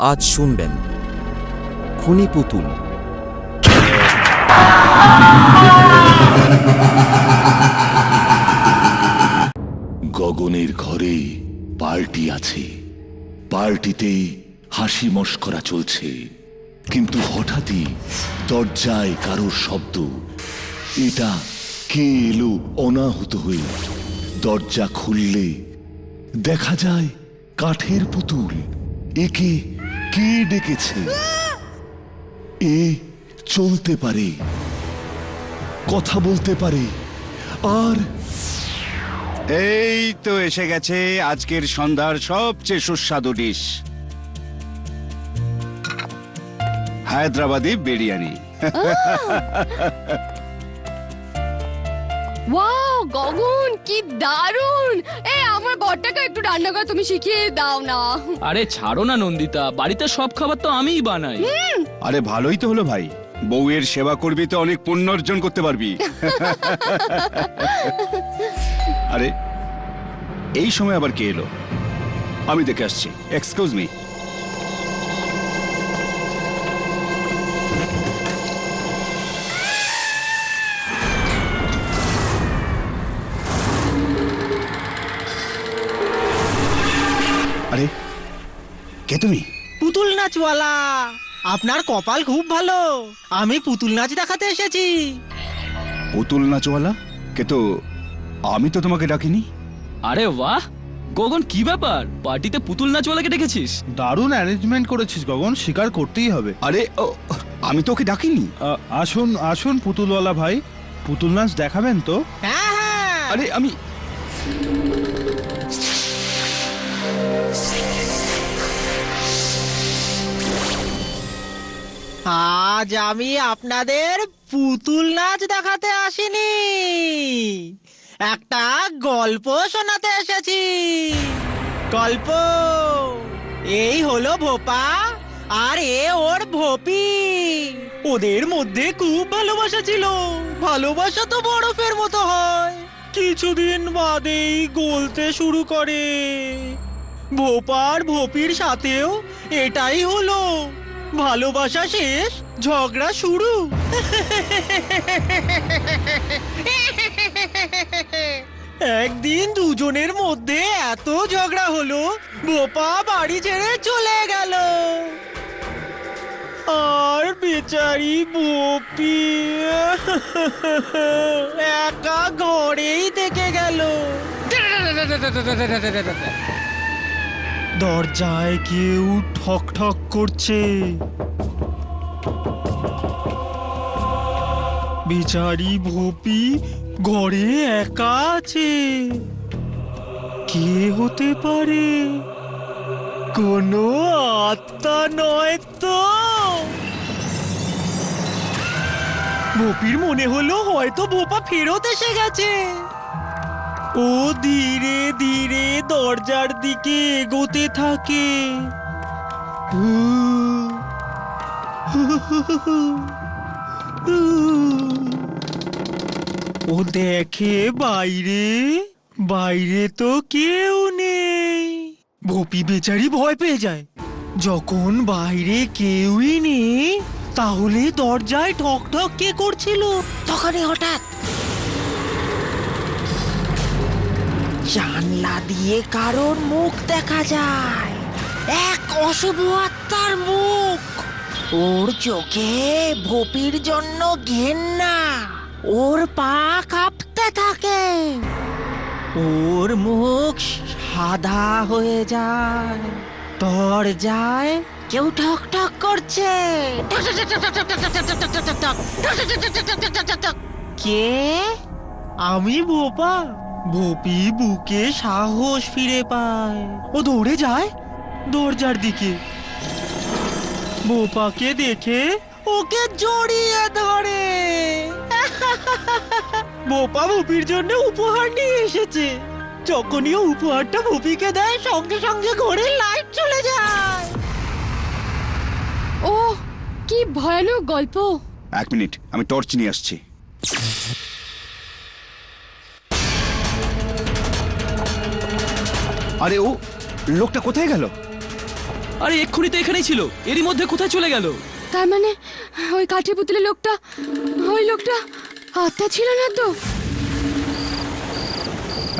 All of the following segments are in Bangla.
আজ শুনবেন খুনি পুতুল। গগনের ঘরে পার্টি আছে। পার্টিতে হাসি মস্করা চলছে। কিন্তু হঠাৎই দরজায় কারোর শব্দ। এটা কে এলো অনাহত হয়ে? দরজা খুললে দেখা যায় কাঠের পুতুল। একে কে ডেকেছে? এ চলতে পারে কথা বলতে পারে আর এই তো এসে গেছে আজকের সন্ধ্যার সবচেয়ে সুস্বাদু ডিশ হায়দ্রাবাদি বিরিয়ানি। ওয়াও গগন কি দারুণ! এ আমার বরটাকে একটু রান্না করা তুমি শিখিয়ে দাও না। আরে ছাড়ো না নন্দিতা বাড়িতে সব খাবার তো আমিই বানাই। আরে ভালোই তো হলো ভাই। বউয়ের সেবা করবি তো অনেক পুণ্য অর্জন করতে পারবি। আরে এই সময় আবার কে এলো? আমি দেখে আসছি। এক্সকিউজ মি আরে কে তুমি? পুতুল নাচওয়ালা। আপনার কপাল খুব ভালো। আমি পুতুল নাচ দেখাতে এসেছি। পুতুল নাচওয়ালা? কে তো আমি তো তোমাকে ডাকিনি। আরে বাহ গগন কি ব্যাপার? পার্টিতে পুতুল নাচওয়ালাকে ডেকেছিস? দারুণ অ্যারেঞ্জমেন্ট করেছিস গগন। স্বীকার করতেই হবে। আরে ও, আমি তো ওকে ডাকিনি। আ, আসুন আসুন পুতুলওয়ালা ভাই। পুতুল নাচ দেখাবেন তো? হ্যাঁ হ্যাঁ। আরে আমি আজ আমি আপনাদের পুতুল নাচ দেখাতে আসিনি। একটা গল্প শোনাতে এসেছি। গল্প, এই হলো ভোপা আর এ ওর ভোপি। ওদের মধ্যে খুব ভালোবাসা ছিল। ভালোবাসা তো বরফের মতো হয়। কিছুদিন বাদেই গলতে শুরু করে। ভোপার ভোপির সাথেও এটাই হলো। ভালোবাসা শেষ ঝগড়া শুরু একদিন দুজনের মধ্যে এত ঝগড়া হলো বোপা বাড়ি ছেড়ে চলে গেল আর বেচারি ভোপি একা ঘরেই থেকে গেল দরজায় কেউ ঠক ঠক করছে। বেচারি ভোপি ঘরে একা আছে। কে হতে পারে? কোনো আত্মা নয় তো। ভোপির মনে হলো হয়তো ভোপা ফেরত এসে গেছে। ও ধীরে ধীরে দরজার দিকে এগোতে থাকে। ও দেখে বাইরে বাইরে তো কেউ নেই। ভোপি বেচারি ভয় পেয়ে যায়। যখন বাইরে কেউই নেই, তাহলে দরজায় ঠক ঠক কে করছিল? তখনই হঠাৎ জানলা দিয়ে কারোর মুখ দেখা যায় এক অশুভ আত্মার মুখ ওর চোখে ভোপির জন্য ঘেন্না ওর পা কাঁপতে থাকে ওর মুখ সাদা হয়ে যায় দরজায় কেউ ঠক ঠক করছে কে আমি ভোপা ভোপি বুকে সাহস ফিরে পায়। ও দৌড়ে যায় দরজার দিকে। ভোপাকে দেখে ওকে জড়িয়ে ধরে। ভোপা ভুপির জন্য উপহার নিয়ে এসেছে। যখনই ও উপহারটা ভুপিকে দেয় সঙ্গে সঙ্গে ঘরে লাইট চলে যায়। ও কি ভয়ানক গল্প। এক মিনিট আমি টর্চ নিয়ে আসছি। আরে ও লোকটা কোথায় গেল? আরে এক্ষুনি তো এখানেই ছিল। এরই মধ্যে কোথায় চলে গেল? তার মানে ওই কাঠের পুতুলের লোকটা ওই লোকটা আত্মা ছিল না তো?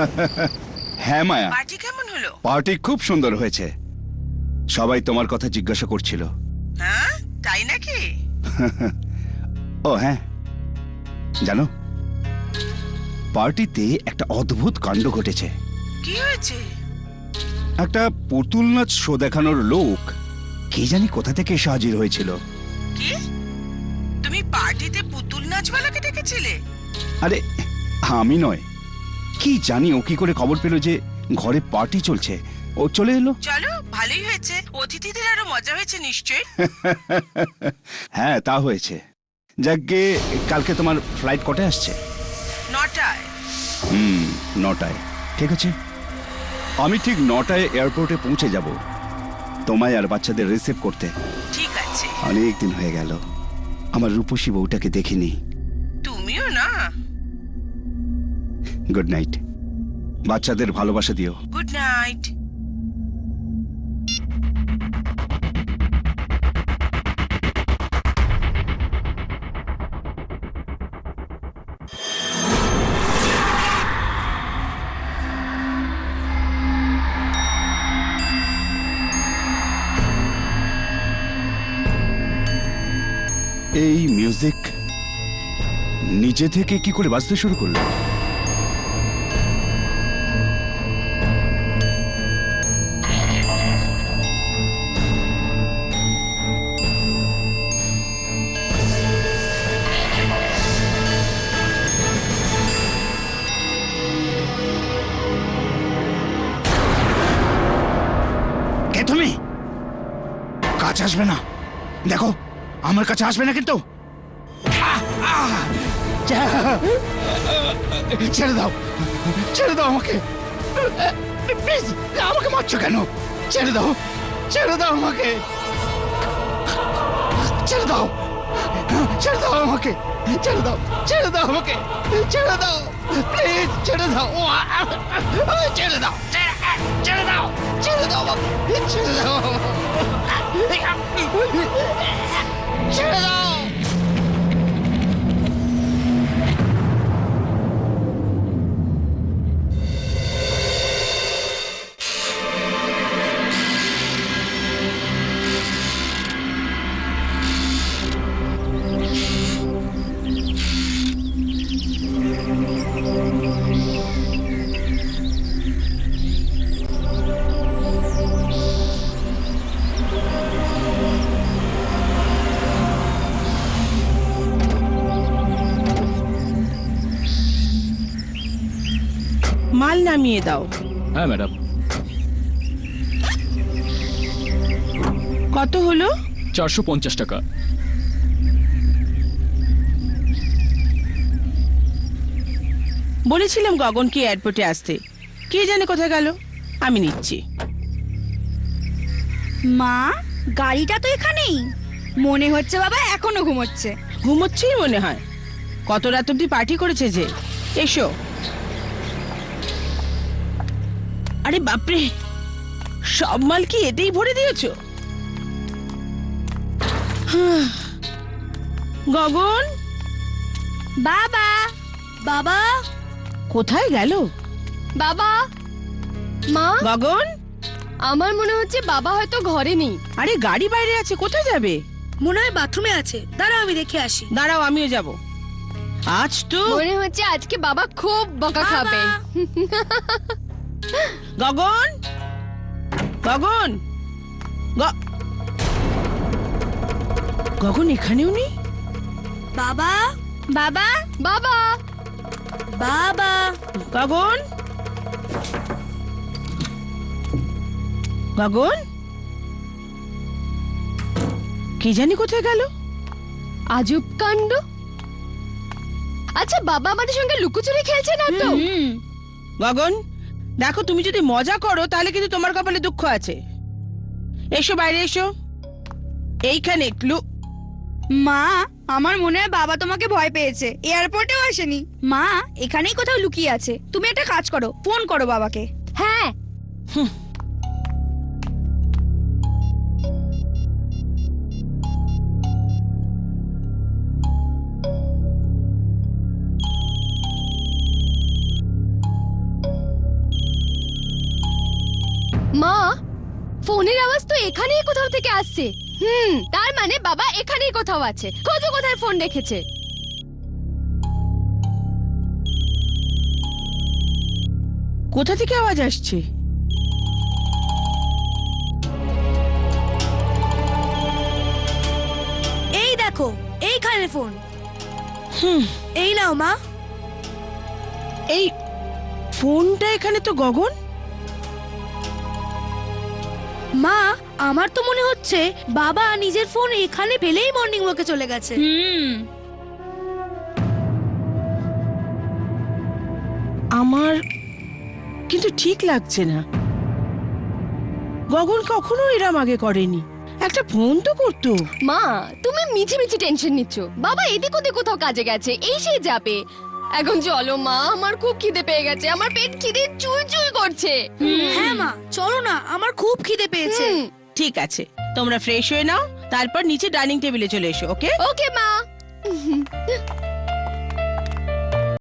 হ্যাঁ মায়া। পার্টি কেমন হলো? পার্টি খুব সুন্দর হয়েছে। সবাই তোমার কথা জিজ্ঞাসা করছিল। হ্যাঁ? তাই নাকি? ও হ্যাঁ। জানো পার্টিতে একটা অদ্ভুত কাণ্ড ঘটেছে। কি হয়েছে? একটা পুতুল নাচ শো দেখানোর লোক কে জানি কোথা থেকে এসে হাজির হয়েছিল। কি? তুমি পার্টিতে পুতুল নাচওয়ালাকে ডেকেছিলে? আরে আমি নয়। কি জানি ও কি করে খবর পেল যে ঘরে পার্টি চলছে। ও চলে এলো? চলো ভালোই হয়েছে। অতিথিদের আরও মজা হয়েছে নিশ্চয়ই। হ্যাঁ তা হয়েছে। যাকে কালকে তোমার ফ্লাইট কটায় আসছে? নটায়। হুম নটায়। ঠিক আছে? আমি ঠিক নটায় এয়ারপোর্টে পৌঁছে যাব। তোমায় আর বাচ্চাদের রিসিভ করতে। ঠিক আছে। অনেক দিন হয়ে গেল। আমার রূপসী বউটাকে দেখিনি। তুমিও না। গুড নাইট বাচ্চাদের ভালোবাসা দিও। গুড নাইট এই মিউজিক নিজে থেকে কি করে বাজতে শুরু করল? কে তুমি? কাছে আসবে না। দেখো আমার কাছে আসবে না কিন্তু আহ, আহ, ছা- ছেড়ে দাও ছেড়ে দাও আমাকে প্লিজ আমাকে মারছো কেন ছেড়ে দাও ছেড়ে দাও আমাকে ছেড়ে দাও ছেড়ে দাও আমাকে ছেড়ে দাও ছেড়ে দাও আমাকে ছেড়ে দাও প্লিজ ছেড়ে দাও ও, আ, আ, আ, ছেড়ে দাও ছেড়ে- ছেড়ে দাও ছেড়ে দাও আমাকে ছেড়ে দাও ছেড়ে দাও মাল নামিয়ে দাও। হ্যাঁ ম্যাডাম। কত হলো? চারশো পঞ্চাশ টাকা। বলেছিলাম গগনকে এয়ারপোর্টে আসতে। কে জানে কোথায় গেল? আমি নিচ্ছি। মা গাড়িটা তো এখানেই। মনে হচ্ছে বাবা এখনও ঘুমোচ্ছে। ঘুমোচ্ছেই মনে হয়। কত রাত অব্দি পার্টি করেছে যে? এসো। আরে বাপরে সব মাল কি এতেই ভরে দিয়েছ। গগন? বাবা বাবা। কোথায় গেল? বাবা মা? গগন? আমার মনে হচ্ছে বাবা হয়তো ঘরে নেই। আরে গাড়ি বাইরে আছে কোথায় যাবে? মনে হয় বাথরুমে আছে। দাঁড়াও আমি দেখে আসি। দাঁড়াও আমিও যাব। আজ তো মনে হচ্ছে আজকে বাবা খুব বকা খাবে। গগন? গগন? গগন এখানেও নেই বাবা? বাবা? বাবা? বাবা? গগন? গগন? কি জানি কোথায় গেল? আজব কাণ্ড। আচ্ছা বাবা আমাদের সঙ্গে লুকোচুরি খেলছে না তো? গগন? দেখো তুমি যদি মজা করো তাহলে কিন্তু তোমার কপালে দুঃখ আছে। এসো বাইরে এসো। এইখানে একটু মা আমার মনে হয় বাবা তোমাকে ভয় পেয়েছে। এয়ারপোর্টেও আসেনি। মা এখানেই কোথাও লুকিয়ে আছে। তুমি একটা কাজ করো ফোন করো বাবাকে। হ্যাঁ। এখানেই কোথাও থেকে আসছে। হুম তার মানে বাবা এখানেই কোথাও আছে। খোঁজো কোথায় ফোন রেখেছে। কোথা থেকে আওয়াজ আসছে? এই দেখো এইখানে ফোন। হুম। এই নাও মা। এই ফোনটা এখানে তো গগন। মা আমার তো মনে হচ্ছে বাবা নিজের ফোন এখানে ফেলেই মর্নিং ওয়াকে চলে গেছে। হুম। আমার কিন্তু ঠিক লাগছে না। গগন কখনো এরম আগে করেনি। একটা ফোন তো করতো। মা তুমি মিছি মিছি টেনশন নিচ্ছ। বাবা এদিক ওদিক কোথাও কাজে গেছে এই সেই যাবে। এখন চলো মা আমার খুব খিদে পেয়ে গেছে আমার পেট খিদে চুই চুই করছে। হ্যাঁ মা চলো না আমার খুব খিদে পেয়েছে। ঠিক আছে। তোমরা ফ্রেশ হয়ে নাও, তারপর নিচে ডাইনিং টেবিলে চলে এসো ওকে ওকে মা।